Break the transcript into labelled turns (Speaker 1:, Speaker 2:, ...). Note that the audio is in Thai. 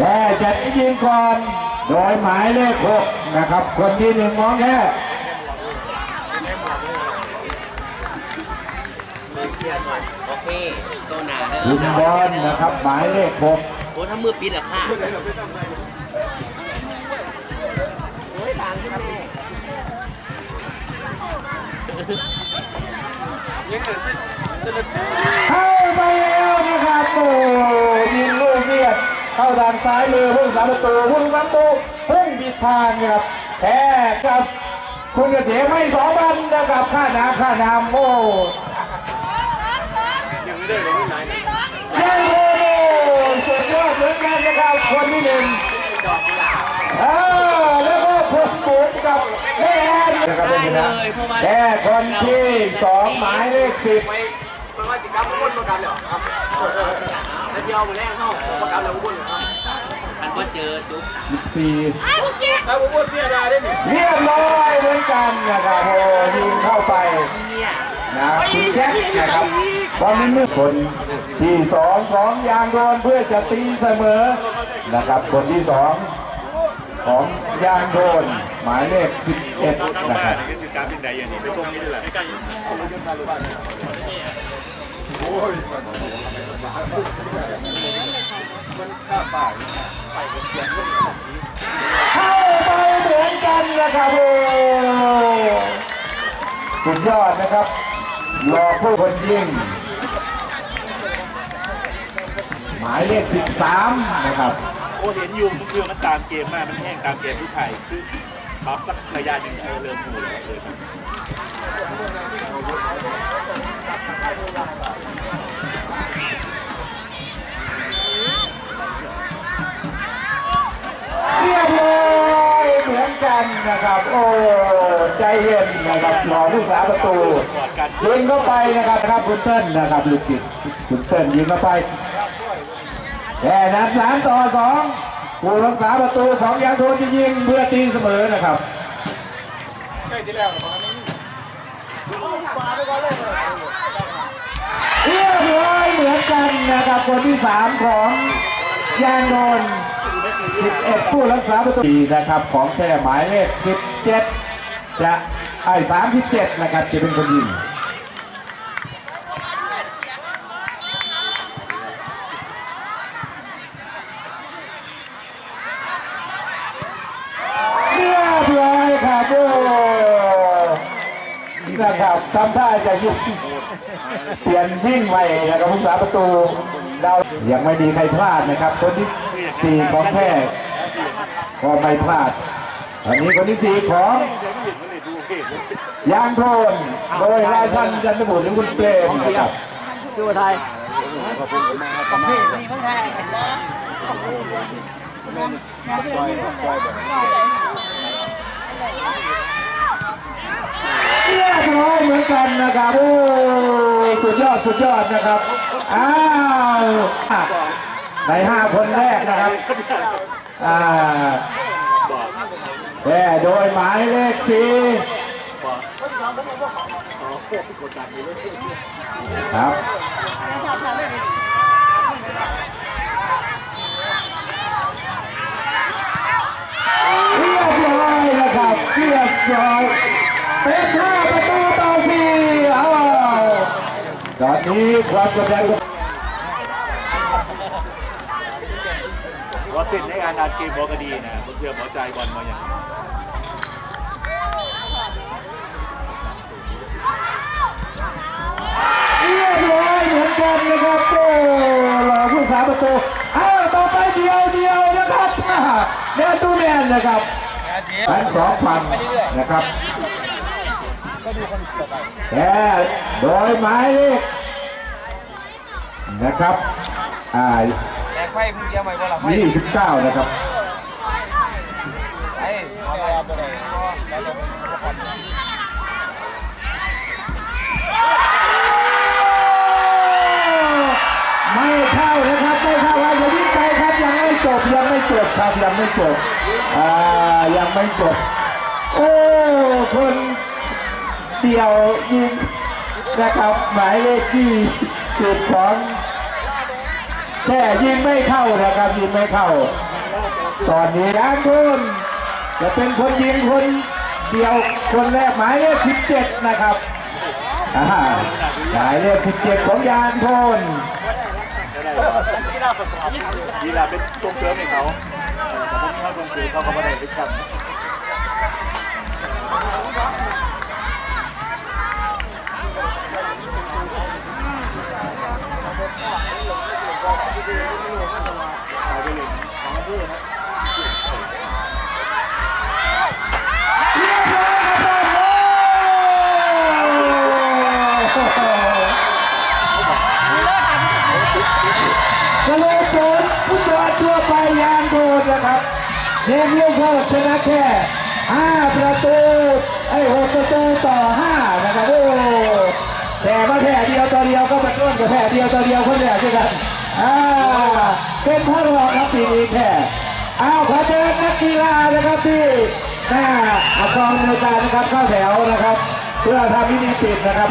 Speaker 1: แต่จะยิงก่อน โดยหมายเลขหกนะครับ คนที่หนึ่งมองแค่
Speaker 2: เชียร์หน่อยโอเคโตหนาเด้
Speaker 1: คุณบอลนะครับหมายเลขหก
Speaker 2: โอ้ถ้ามือปิดอะค่ะโอ้ยบางขึ้นแม่
Speaker 1: เข้าไปแล้วนะครับโอ้ยิงลูกเนียด เข้าด้านซ้ายมือพุ่งสามประตูพุ่งสามประตูพุ่งผิดทางนะครับแพ้กับคุณเกษมไม่สองพันนะครับค่าน้ำค่าน้ำโอ้ยังโอ้สุดยอดเหมือนกันนะครับคนที่หนึ่งเออแล้วก็คนบุกกับแม่แอนนะครับเป็นชนะแค่คนที่สองหมายเลขสิบ
Speaker 3: มันว่าสิกรรมวนประกันเหรอ ครับแล้วเดียวมือแรกเข้าประกันแล้ววนเรอครับ
Speaker 2: มันก็เจอจุ๊บ
Speaker 1: สี่
Speaker 3: ถ้าวนเสียดายได้ไหนิ
Speaker 1: เรียบร้อยเหมือนกันนะครับโอ้ยิงเข้าไป
Speaker 2: นะ
Speaker 1: คุณแจ็คนะครับตอนนี้มือคนที่สองของยางโดนเพื่อจะตีเสมอนะครับคนที่สองของยางโดนหมายเลข 11 นะครับ
Speaker 4: การบินใดอย่างนี้ไปส่งนี่ด้วยแหละ
Speaker 1: เข้าไปเหมือนกันนะครับโอ้สุดยอดนะครับรอผู้คนยิ่ง หมายเลข 13 นะครับ
Speaker 4: โอ้เห็นอยู่มันคือมันตามเกมมากมันแห้งตามเกมทุกไทยคือปั๊บสักระยะหนึ่งเออเริ่มหูแล้วเลยครับ
Speaker 1: เรียบร้อยเหมือ นะครับ โอ้ใจเย็นนะครับรอผู้สาประตูยิงเข้าไปนะครับครับคุณเติ้ลนะครับลูกจิตคุณเติ้ลยิงเข้าไปแค่นั้นสามต่อสองผู้รักษาประตูของยางโทนจะยิงเพื่อตีเสมอนะครับเรียบร้อยเหมือนกันนะครับคนที่สามของ ยางโทน11ผู้รักษาประตูนะครับของแค่หมายเลข17 จะไอ้37 นะครับ จะเป็นคนยิง เรียบร้อยครับโอ้ นะครับทำท่าจะยิงเปลี่ยนวิ่งไปนะครับผู้สาประตูเรายังไม่มีใครพลาดนะครับคนที่สี่ของแท้ก็ไม่พลาดอันนี้คนที่สี่ของ
Speaker 4: มันเลยดูเหตุเลย
Speaker 1: ยางโทนโดยราชันจันทบุตรหรือคุณเปรมนะครับ
Speaker 3: ดูไทย
Speaker 1: เรียบร้อยเหมือนกันนะครับโอ้สุดยอดสุดยอดนะครับ อ้าวในห้าคนแรกนะครับอ่าแต่โดยหมายเลขสี่ครับเรียบร้อยนะครับเรียบร้อย เป็นห้าประตูต่อสี่เอาตอนนี้ความกดดันก็
Speaker 4: ว่าเสร็จในการอ่านเกมบอกดีนะเพื่อหมอใจบอลมาอย่าง
Speaker 1: เรียบร้อยเหมือนกันนะครับโอ้รอผู้สาประตูอ้าวต่อไปเดียวเดียวนะครับอ่าเนตูแมนนะครับทั้งสองฝั่งนะครับ แต่โดยหมายเลขนะครับอ่า
Speaker 3: แอกไฟมึงเดียวไหมบ่ล่ะไฟ
Speaker 1: 29 นะครับ
Speaker 3: ไอ้อะไรเอาไปเลย
Speaker 1: ไม่เข้านะครับไม่เข้าครับอย่าวิ่งไปครับยังไม่จบยังไม่จบครับยังไม่จบอ่ายังไม่จบโอ้คน เดียวยิงนะครับหมายเลขที่สิบของแค่ยิงไม่เข้านะครับยิงไม่เข้า ตอนนี้ยานพลจะเป็นคนยิงคนเดียวคนแรกหมายเลข17นะครับหมายเลข17ของยานพล
Speaker 4: ยีราเป็นส่งเสริมให้เขาแต่พวกนี้เขาส่งเสริมเขาก็ไม่ได้ไปทำ
Speaker 1: เโดนนะครับเนมเลี้ยงเขาชนะแค่5ประตูไอ้6ประตูต่อ5นะครับโอ้แต่มาแพ้เดียวต่อเดียวก็มาต้นกับแพ้เดียวต่อเดียวคนเดียวใช่กันอ่าเป็นพระรองครับปีนี้แค่อ้าวขอเชิญนักกีฬานะครับที่หน้าอาคองในการนะครับเข้าแถวนะครับ เพื่อทำพิธีปิดนะครับ